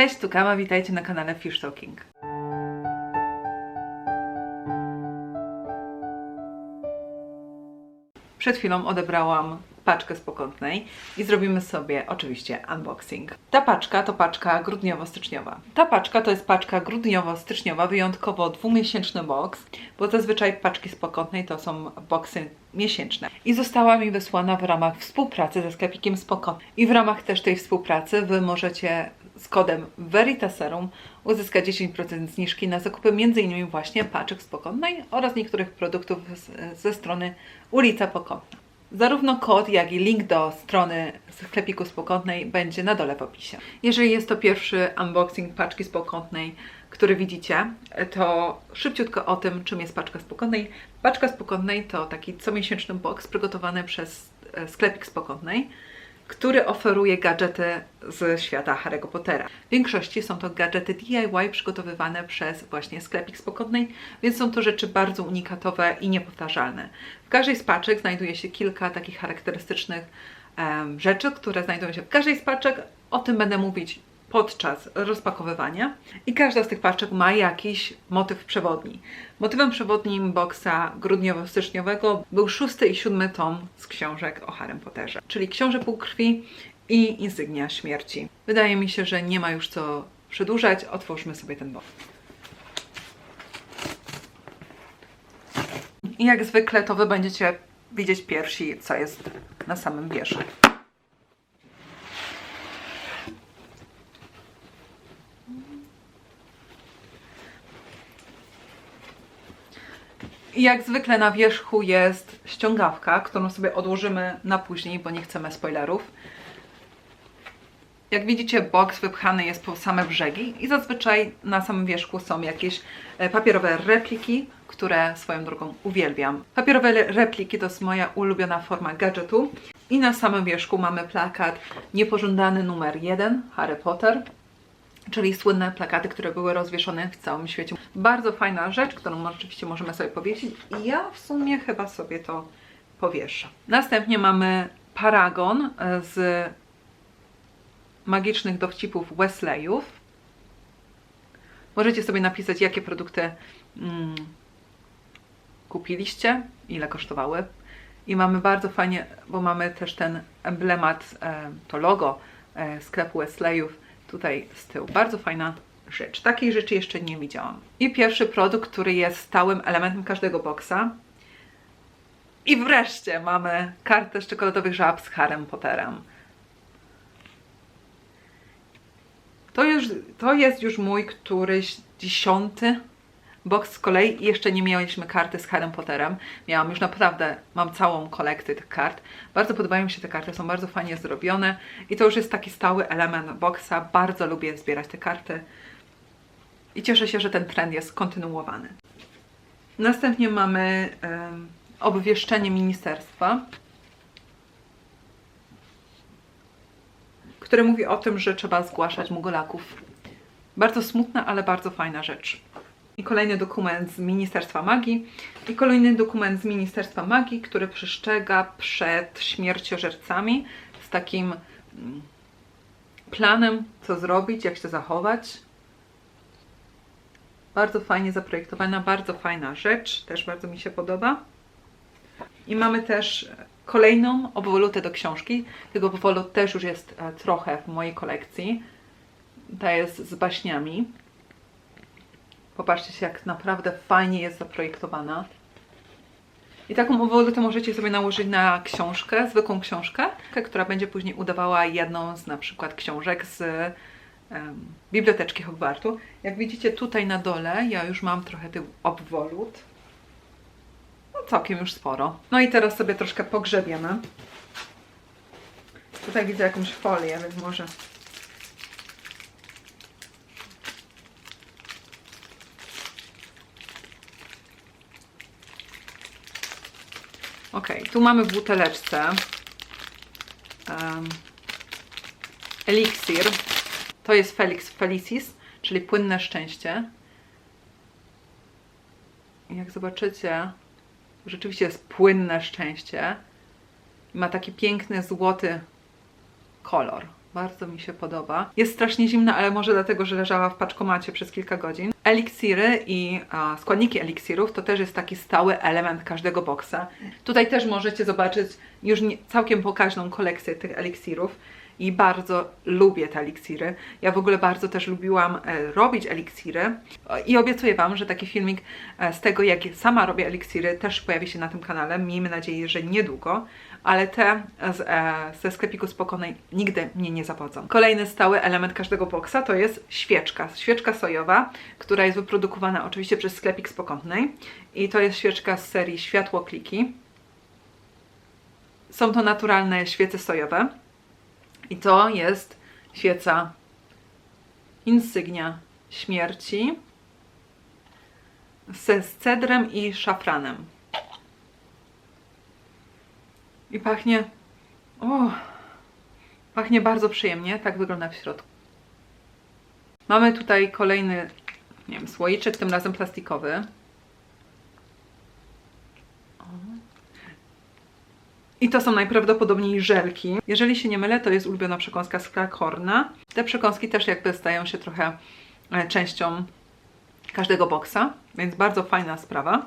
Cześć, tu Kama, witajcie na kanale Fish Talking. Przed chwilą odebrałam paczkę z pokątnej i zrobimy sobie oczywiście unboxing. Ta paczka to paczka grudniowo-styczniowa. Ta paczka to jest paczka grudniowo-styczniowa, wyjątkowo dwumiesięczny box, bo zazwyczaj paczki z pokątnej to są boxy miesięczne. I została mi wysłana w ramach współpracy ze sklepikiem Spoko. I w ramach też tej współpracy Wy możecie z kodem Veritaserum uzyskać 10% zniżki na zakupy m.in. właśnie paczek z oraz niektórych produktów z, ze strony Ulica Pokątna. Zarówno kod, jak i link do strony sklepiku Spokątnej będzie na dole w opisie. Jeżeli jest to pierwszy unboxing paczki Spokątnej, który widzicie, to szybciutko o tym, czym jest paczka Spokątnej. Paczka Spokątnej to taki comiesięczny box przygotowany przez e, sklepik Spokątnej, który oferuje gadżety z świata Harry'ego Pottera. W większości są to gadżety DIY przygotowywane przez właśnie sklepik Spokątnej, więc są to rzeczy bardzo unikatowe i niepowtarzalne. W każdej z paczek znajduje się kilka takich charakterystycznych em, rzeczy, które znajdują się w każdej z paczek. O tym będę mówić podczas rozpakowywania. I każda z tych paczek ma jakiś motyw przewodni. Motywem przewodnim boksa grudniowo-styczniowego był szósty i siódmy tom z książek o Harrym Potterze, czyli Książę Półkrwi i Insygnia Śmierci. Wydaje mi się, że nie ma już co przedłużać. Otwórzmy sobie ten boks. I jak zwykle to Wy będziecie widzieć pierwsi, co jest na samym wierzchu. I jak zwykle na wierzchu jest ściągawka, którą sobie odłożymy na później, bo nie chcemy spoilerów. Jak widzicie, boks wypchany jest po same brzegi i zazwyczaj na samym wierzchu są jakieś e, papierowe repliki, które swoją drogą uwielbiam. Papierowe repliki to jest moja ulubiona forma gadżetu. I na samym wierzchu mamy plakat niepożądany numer 1, Harry Potter czyli słynne plakaty, które były rozwieszone w całym świecie. Bardzo fajna rzecz, którą oczywiście możemy sobie powiesić i ja w sumie chyba sobie to powieszę. Następnie mamy paragon e, z magicznych dowcipów Wesleyów. Możecie sobie napisać, jakie produkty mm, kupiliście, ile kosztowały. I mamy bardzo fajnie, bo mamy też ten emblemat, e, to logo e, sklepu Wesleyów tutaj z tyłu. Bardzo fajna rzecz. Takiej rzeczy jeszcze nie widziałam. I pierwszy produkt, który jest stałym elementem każdego boksa. I wreszcie mamy kartę z czekoladowych żab z Harrym Potterem. To, już, to jest już mój któryś dziesiąty box z kolei jeszcze nie mieliśmy karty z Harrym Potterem. Miałam już naprawdę, mam całą kolekcję tych kart. Bardzo podobają mi się te karty, są bardzo fajnie zrobione i to już jest taki stały element boxa. Bardzo lubię zbierać te karty i cieszę się, że ten trend jest kontynuowany. Następnie mamy obwieszczenie ministerstwa, które mówi o tym, że trzeba zgłaszać mugolaków. Bardzo smutna, ale bardzo fajna rzecz. I kolejny dokument z Ministerstwa Magii. I kolejny dokument z Ministerstwa Magii, który przestrzega przed śmierciożercami z takim mm, planem, co zrobić, jak się zachować. Bardzo fajnie zaprojektowana, bardzo fajna rzecz, też bardzo mi się podoba. I mamy też kolejną obwolutę do książki. Tego obwolut też już jest e, trochę w mojej kolekcji. Ta jest z baśniami. Popatrzcie się, jak naprawdę fajnie jest zaprojektowana. I taką obwolutę możecie sobie nałożyć na książkę, zwykłą książkę, która będzie później udawała jedną z na przykład książek z em, biblioteczki Hogwartu. Jak widzicie tutaj na dole, ja już mam trochę tych obwolut. No całkiem już sporo. No i teraz sobie troszkę pogrzebiemy. Tutaj widzę jakąś folię, więc może Ok, tu mamy w buteleczce um, eliksir. To jest Felix Felicis, czyli płynne szczęście. Jak zobaczycie, rzeczywiście jest płynne szczęście. Ma taki piękny, złoty kolor. Bardzo mi się podoba. Jest strasznie zimna, ale może dlatego, że leżała w paczkomacie przez kilka godzin. Eliksiry i a, składniki eliksirów to też jest taki stały element każdego boksa. Tutaj też możecie zobaczyć już nie, całkiem pokaźną kolekcję tych eliksirów i bardzo lubię te eliksiry. Ja w ogóle bardzo też lubiłam e, robić eliksiry i obiecuję Wam, że taki filmik e, z tego, jak sama robię eliksiry, też pojawi się na tym kanale. Miejmy nadzieję, że niedługo, ale te z, e, ze sklepiku Spokonej nigdy mnie nie zawodzą. Kolejny stały element każdego boksa to jest świeczka. Świeczka sojowa, która jest wyprodukowana oczywiście przez sklepik Spokątnej i to jest świeczka z serii Światło Kliki. Są to naturalne świece sojowe. I to jest świeca insygnia śmierci ze z cedrem i szafranem. I pachnie. O, pachnie bardzo przyjemnie. Tak wygląda w środku. Mamy tutaj kolejny, nie wiem, słoiczek, tym razem plastikowy. I to są najprawdopodobniej żelki. Jeżeli się nie mylę, to jest ulubiona przekąska z Krakorna. Te przekąski też jakby stają się trochę e, częścią każdego boksa, więc bardzo fajna sprawa.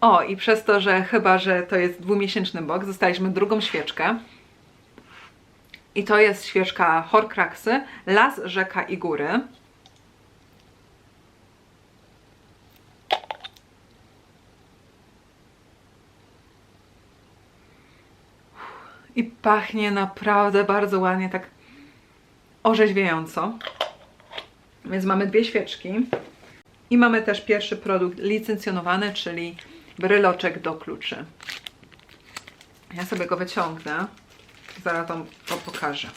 O, i przez to, że chyba, że to jest dwumiesięczny boks, dostaliśmy drugą świeczkę. I to jest świeczka Horcruxy, Las, Rzeka i Góry. I pachnie naprawdę bardzo ładnie, tak orzeźwiająco. Więc mamy dwie świeczki. I mamy też pierwszy produkt licencjonowany, czyli bryloczek do kluczy. Ja sobie go wyciągnę. Zaraz Wam to pokażę.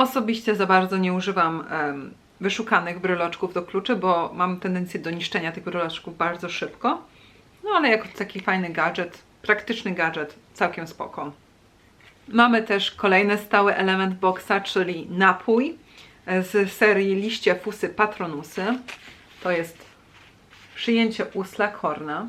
Osobiście za bardzo nie używam em, wyszukanych bryloczków do kluczy, bo mam tendencję do niszczenia tych bryloczków bardzo szybko. No ale jako taki fajny gadżet, praktyczny gadżet, całkiem spoko. Mamy też kolejny stały element boxa, czyli napój z serii liście fusy patronusy. To jest przyjęcie usla korna.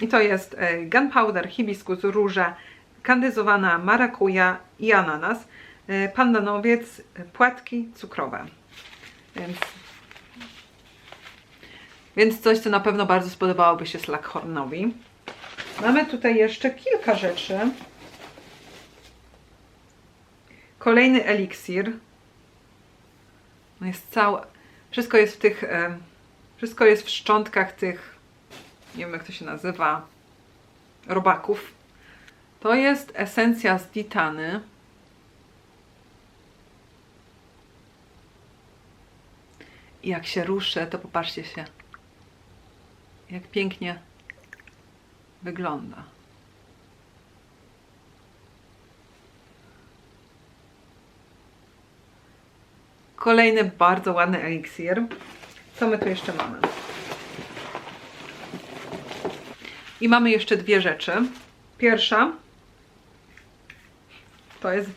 I to jest e, gunpowder, hibiskus, róża, kandyzowana marakuja i ananas, e, pandanowiec, e, płatki cukrowe. Więc, więc coś, co na pewno bardzo spodobałoby się Slackhornowi. Mamy tutaj jeszcze kilka rzeczy. Kolejny eliksir. No jest całe. Wszystko jest w tych. E, wszystko jest w szczątkach tych. Nie wiem jak to się nazywa. Robaków. To jest esencja z ditany. Jak się ruszę, to popatrzcie się, jak pięknie wygląda. Kolejny bardzo ładny eliksir. Co my tu jeszcze mamy? I mamy jeszcze dwie rzeczy. Pierwsza to jest.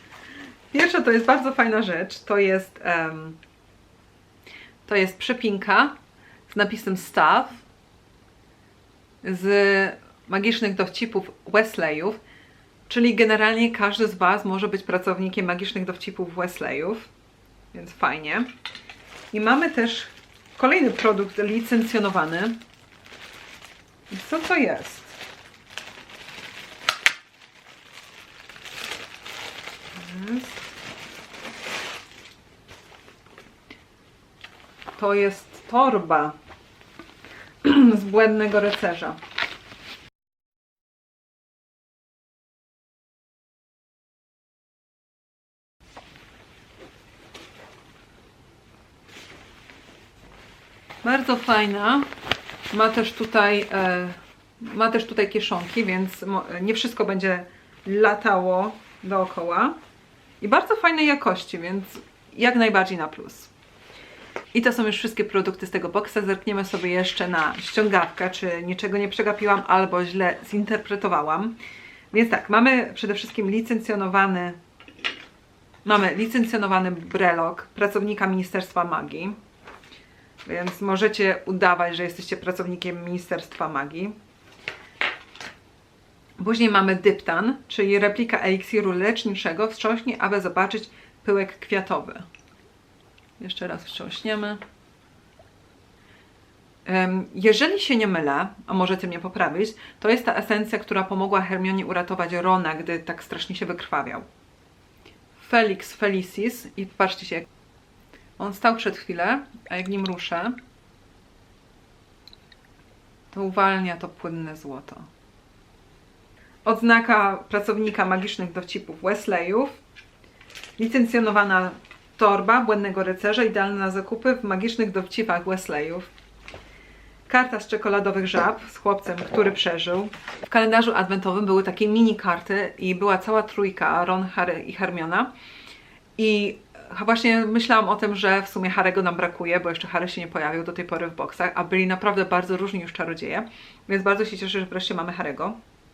Pierwsza to jest bardzo fajna rzecz. To jest. em, to jest przepinka z napisem Staff z magicznych dowcipów Wesleyów. Czyli generalnie każdy z Was może być pracownikiem magicznych dowcipów Wesleyów. Więc fajnie. I mamy też kolejny produkt licencjonowany. Co to? Jest. To jest torba z błędnego rycerza. Bardzo fajna. Ma też tutaj e, ma też tutaj kieszonki, więc nie wszystko będzie latało dookoła. I bardzo fajnej jakości, więc jak najbardziej na plus. I to są już wszystkie produkty z tego boksa. Zerkniemy sobie jeszcze na ściągawkę, czy niczego nie przegapiłam albo źle zinterpretowałam. Więc tak, mamy przede wszystkim licencjonowany Mamy licencjonowany brelok pracownika Ministerstwa Magii. Więc możecie udawać, że jesteście pracownikiem Ministerstwa Magii. Później mamy dyptan, czyli replika eliksiru leczniczego. Wstrząśnij, aby zobaczyć pyłek kwiatowy. Jeszcze raz wstrząśniemy. Em, Jeżeli się nie mylę, a możecie mnie poprawić, to jest ta esencja, która pomogła Hermionie uratować Rona, gdy tak strasznie się wykrwawiał. Felix Felicis i patrzcie się, on stał przed chwilę, a jak nim ruszę, to uwalnia to płynne złoto. Odznaka pracownika magicznych dowcipów Wesleyów. Licencjonowana torba błędnego rycerza, idealna na zakupy w magicznych dowcipach Wesleyów. Karta z czekoladowych żab z chłopcem, który przeżył. W kalendarzu adwentowym były takie mini karty i była cała trójka, Ron, Harry i Hermiona. I właśnie myślałam o tym, że w sumie Harry'ego nam brakuje, bo jeszcze Harry się nie pojawił do tej pory w boksach, a byli naprawdę bardzo różni już czarodzieje, więc bardzo się cieszę, że wreszcie mamy Harry'ego.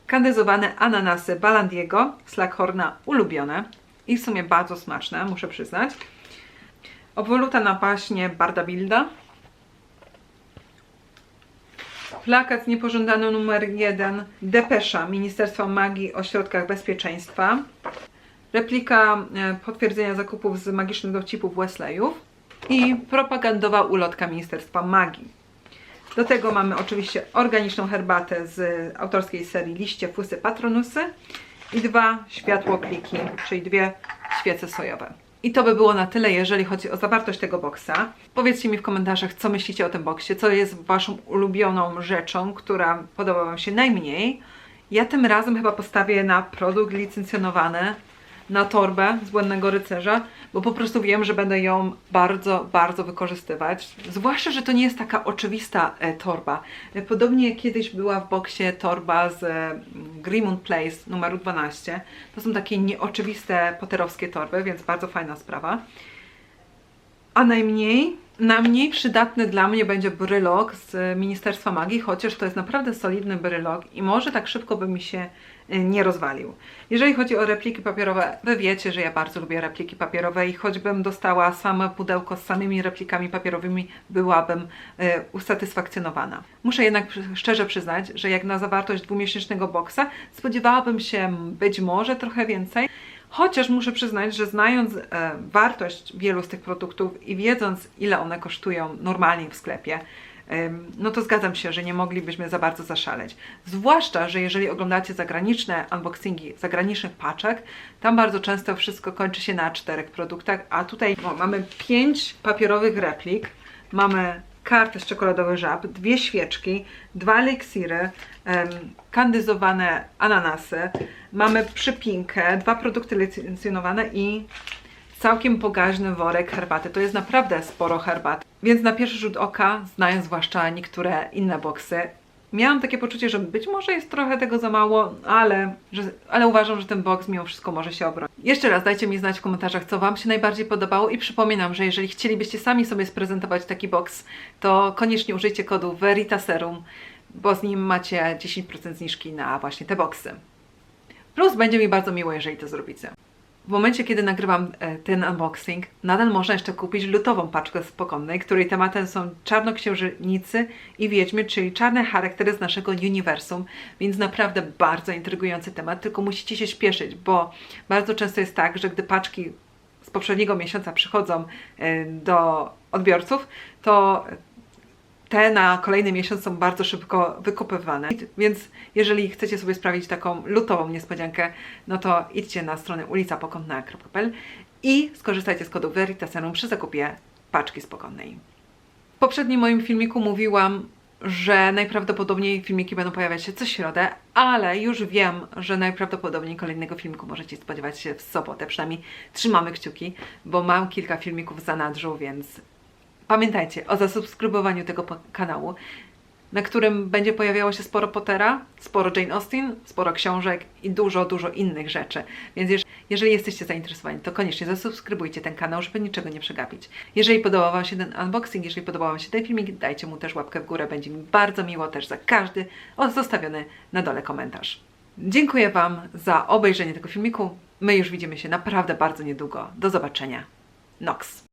Kandyzowane ananasy Balandiego, Slackhorna ulubione i w sumie bardzo smaczne, muszę przyznać. Obwoluta na paśnie Barda Bilda. Plakat niepożądany numer 1 Depesza Ministerstwa Magii o środkach bezpieczeństwa. Replika e, potwierdzenia zakupów z magicznych dowcipów Wesleyów i propagandowa ulotka Ministerstwa Magii. Do tego mamy oczywiście organiczną herbatę z autorskiej serii Liście, Fusy, Patronusy i dwa światłokliki, czyli dwie świece sojowe. I to by było na tyle, jeżeli chodzi o zawartość tego boksa. Powiedzcie mi w komentarzach, co myślicie o tym boksie, co jest Waszą ulubioną rzeczą, która podoba Wam się najmniej. Ja tym razem chyba postawię na produkt licencjonowany, na torbę z Błędnego Rycerza, bo po prostu wiem, że będę ją bardzo, bardzo wykorzystywać. Zwłaszcza, że to nie jest taka oczywista e, torba. E, Podobnie kiedyś była w boksie torba z e, Grimund Place numeru 12. To są takie nieoczywiste poterowskie torby, więc bardzo fajna sprawa. A najmniej, najmniej przydatny dla mnie będzie brylok z Ministerstwa Magii, chociaż to jest naprawdę solidny brylok i może tak szybko by mi się y, nie rozwalił. Jeżeli chodzi o repliki papierowe, wy wiecie, że ja bardzo lubię repliki papierowe i choćbym dostała same pudełko z samymi replikami papierowymi, byłabym y, usatysfakcjonowana. Muszę jednak szczerze przyznać, że jak na zawartość dwumiesięcznego boksa, spodziewałabym się być może trochę więcej, Chociaż muszę przyznać, że znając e, wartość wielu z tych produktów i wiedząc, ile one kosztują normalnie w sklepie, em, no to zgadzam się, że nie moglibyśmy za bardzo zaszaleć. Zwłaszcza, że jeżeli oglądacie zagraniczne unboxingi zagranicznych paczek, tam bardzo często wszystko kończy się na czterech produktach, a tutaj mamy pięć papierowych replik, mamy kartę z czekoladowych żab, dwie świeczki, dwa eliksiry, kandyzowane ananasy, mamy przypinkę, dwa produkty licencjonowane i całkiem pokaźny worek herbaty. To jest naprawdę sporo herbat. Więc na pierwszy rzut oka, znając zwłaszcza niektóre inne boksy, miałam takie poczucie, że być może jest trochę tego za mało, ale, że, ale uważam, że ten boks mimo wszystko może się obronić. Jeszcze raz dajcie mi znać w komentarzach, co Wam się najbardziej podobało i przypominam, że jeżeli chcielibyście sami sobie sprezentować taki boks, to koniecznie użyjcie kodu VERITASERUM, bo z nim macie 10% zniżki na właśnie te boksy. Plus będzie mi bardzo miło, jeżeli to zrobicie. W momencie, kiedy nagrywam e, ten unboxing, nadal można jeszcze kupić lutową paczkę z pokonnej, której tematem są czarnoksiężnicy i wiedźmy, czyli czarne charaktery z naszego uniwersum, więc naprawdę bardzo intrygujący temat, tylko musicie się śpieszyć, bo bardzo często jest tak, że gdy paczki z poprzedniego miesiąca przychodzą e, do odbiorców, to te na kolejny miesiąc są bardzo szybko wykupywane. Więc jeżeli chcecie sobie sprawić taką lutową niespodziankę, no to idźcie na stronę ulicapokątna.pl i skorzystajcie z kodu VERITASERUM przy zakupie paczki spokojnej. W poprzednim moim filmiku mówiłam, że najprawdopodobniej filmiki będą pojawiać się co środę, ale już wiem, że najprawdopodobniej kolejnego filmiku możecie spodziewać się w sobotę. Przynajmniej trzymamy kciuki, bo mam kilka filmików w zanadrzu, więc Pamiętajcie o zasubskrybowaniu tego kanału, na którym będzie pojawiało się sporo Pottera, sporo Jane Austen, sporo książek i dużo, dużo innych rzeczy. Więc jeż- jeżeli jesteście zainteresowani, to koniecznie zasubskrybujcie ten kanał, żeby niczego nie przegapić. Jeżeli podobał Wam się ten unboxing, jeżeli podobał Wam się ten filmik, dajcie mu też łapkę w górę. Będzie mi bardzo miło też za każdy zostawiony na dole komentarz. Dziękuję Wam za obejrzenie tego filmiku. My już widzimy się naprawdę bardzo niedługo. Do zobaczenia. Nox.